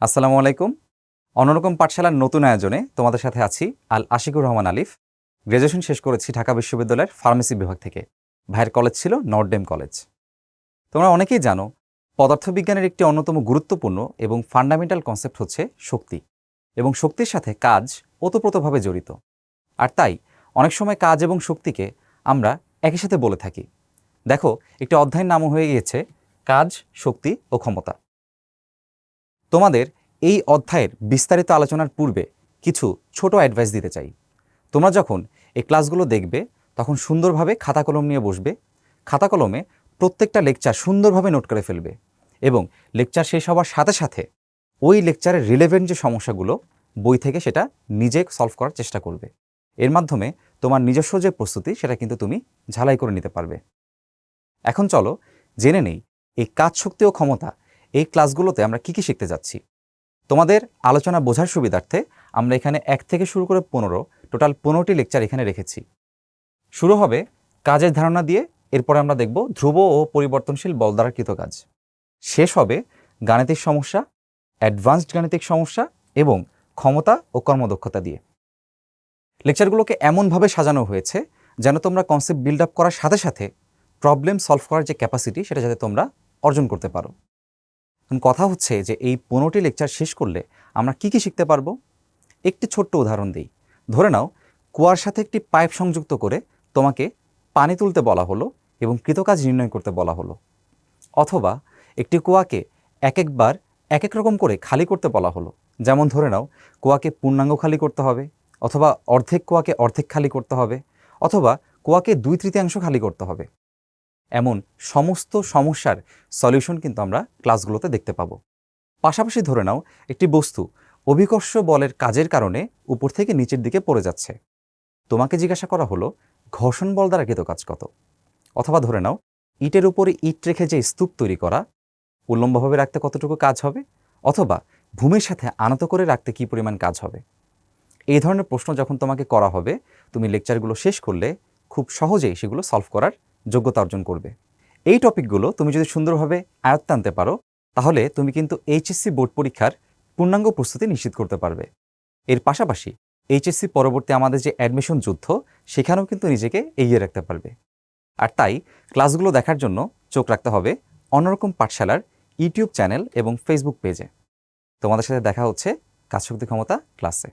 আসসালামু আলাইকুম। অন্যরকম পাঠশালার নতুন আয়োজনে তোমাদের সাথে আছি আল আশিকুর রহমান আলিফ। গ্র্যাজুয়েশন শেষ করেছি ঢাকা বিশ্ববিদ্যালয়ের ফার্মেসি বিভাগ থেকে। ভাইয়ের কলেজ ছিল নর্ডেম কলেজ তোমরা অনেকেই জানো, পদার্থবিজ্ঞানের একটি অন্যতম গুরুত্বপূর্ণ এবং ফান্ডামেন্টাল কনসেপ্ট হচ্ছে শক্তি। এবং শক্তির সাথে কাজ ওতপ্রোতভাবে জড়িত। আর তাই, অনেক সময় কাজ এবং শক্তিকে আমরা একই সাথে বলে থাকি। দেখো, একটি অধ্যায়ের নামও হয়ে গিয়েছে, কাজ, শক্তি ও ক্ষমতা। তোমাদের এই অধ্যায়ের বিস্তারিত আলোচনার পূর্বে কিছু ছোট অ্যাডভাইস দিতে চাই। তোমরা যখন এই ক্লাসগুলো দেখবে, তখন সুন্দরভাবে খাতা কলম নিয়ে বসবে। খাতা কলমে প্রত্যেকটা লেকচার সুন্দরভাবে নোট করে ফেলবে এবং লেকচার শেষ হওয়ার সাথে সাথে ওই লেকচারের রিলেভেন্ট যে সমস্যাগুলো, বই থেকে সেটা নিজে সলভ করার চেষ্টা করবে। এর মাধ্যমে তোমার নিজস্ব যে প্রস্তুতি, সেটা কিন্তু তুমি ঝালাই করে নিতে পারবে। এখন চলো জেনে নেই, এই কাজ শক্তি ও ক্ষমতা এই ক্লাসগুলোতে আমরা কি কি শিখতে যাচ্ছি? তোমাদের আলোচনা বোঝার সুবিধার্থে আমরা এখানে এক থেকে শুরু করে পনেরো, টোটাল পনেরোটি লেকচার এখানে রেখেছি। শুরু হবে কাজের ধারণা দিয়ে, এরপরে আমরা দেখব ধ্রুব ও পরিবর্তনশীল বল দ্বারা কৃত কাজ। শেষ হবে গাণিতিক সমস্যা, অ্যাডভান্সড গাণিতিক সমস্যা এবং ক্ষমতা ও কর্মদক্ষতা দিয়ে। লেকচারগুলোকে এমনভাবে সাজানো হয়েছে যেন তোমরা কনসেপ্ট বিল্ড আপ করার সাথে সাথে প্রবলেম সলভ করার যে ক্যাপাসিটি সেটা যাতে তোমরা অর্জন করতে পারো। কথা হচ্ছে যে এই পনেরোটি লেকচার শেষ করলে আমরা কি কি শিখতে পারব? একটি ছোট্ট উদাহরণ দিই। ধরে নাও, কুয়ার সাথে একটি পাইপ সংযুক্ত করে তোমাকে পানি তুলতে বলা হলো এবং কৃতকাজ নির্ণয় করতে বলা হলো। অথবা একটি কুয়াকে এক একবার এক এক রকম করে খালি করতে বলা হলো। যেমন ধরে নাও, কুয়াকে পূর্ণাঙ্গ খালি করতে হবে অথবা অর্ধেক কুয়াকে অর্ধেক খালি করতে হবে অথবা কুয়াকে দুই তৃতীয়াংশ খালি করতে হবে। এমন সমস্ত সমস্যার সলিউশন কিন্তু আমরা ক্লাসগুলোতে দেখতে পাবো। পাশাপাশি ধরে নাও, একটি বস্তু অভিকর্ষ বলের কাজের কারণে উপর থেকে নিচের দিকে পড়ে যাচ্ছে। তোমাকে জিজ্ঞাসা করা হলো, ঘর্ষণ বল দ্বারা কৃত কাজ কত? অথবা ধরে নাও, ইটের উপরে ইট রেখে যে স্তূপ তৈরি করা, উল্লম্বভাবে রাখতে কতটুকু কাজ হবে? অথবা ভূমির সাথে আনত করে রাখতে কী পরিমাণ কাজ হবে? এই ধরনের প্রশ্ন যখন তোমাকে করা হবে, তুমি লেকচারগুলো শেষ করলে খুব সহজেই সেগুলো সলভ করার যোগ্যতা অর্জন করবে। এই টপিকগুলো তুমি যদি সুন্দরভাবে আয়ত্ত আনতে পারো, তাহলে তুমি কিন্তু এইচএসসি বোর্ড পরীক্ষার পূর্ণাঙ্গ প্রস্তুতি নিশ্চিত করতে পারবে। এর পাশাপাশি এইচএসসি পরবর্তী আমাদের যে অ্যাডমিশন যুদ্ধ, সেখানেও কিন্তু নিজেকে এগিয়ে রাখতে পারবে। আর তাই ক্লাসগুলো দেখার জন্য চোখ রাখতে হবে অন্যরকম পাঠশালার ইউটিউব চ্যানেল এবং ফেসবুক পেজে। তোমাদের সাথে দেখা হচ্ছে কাজ শক্তি ক্ষমতা ক্লাসে।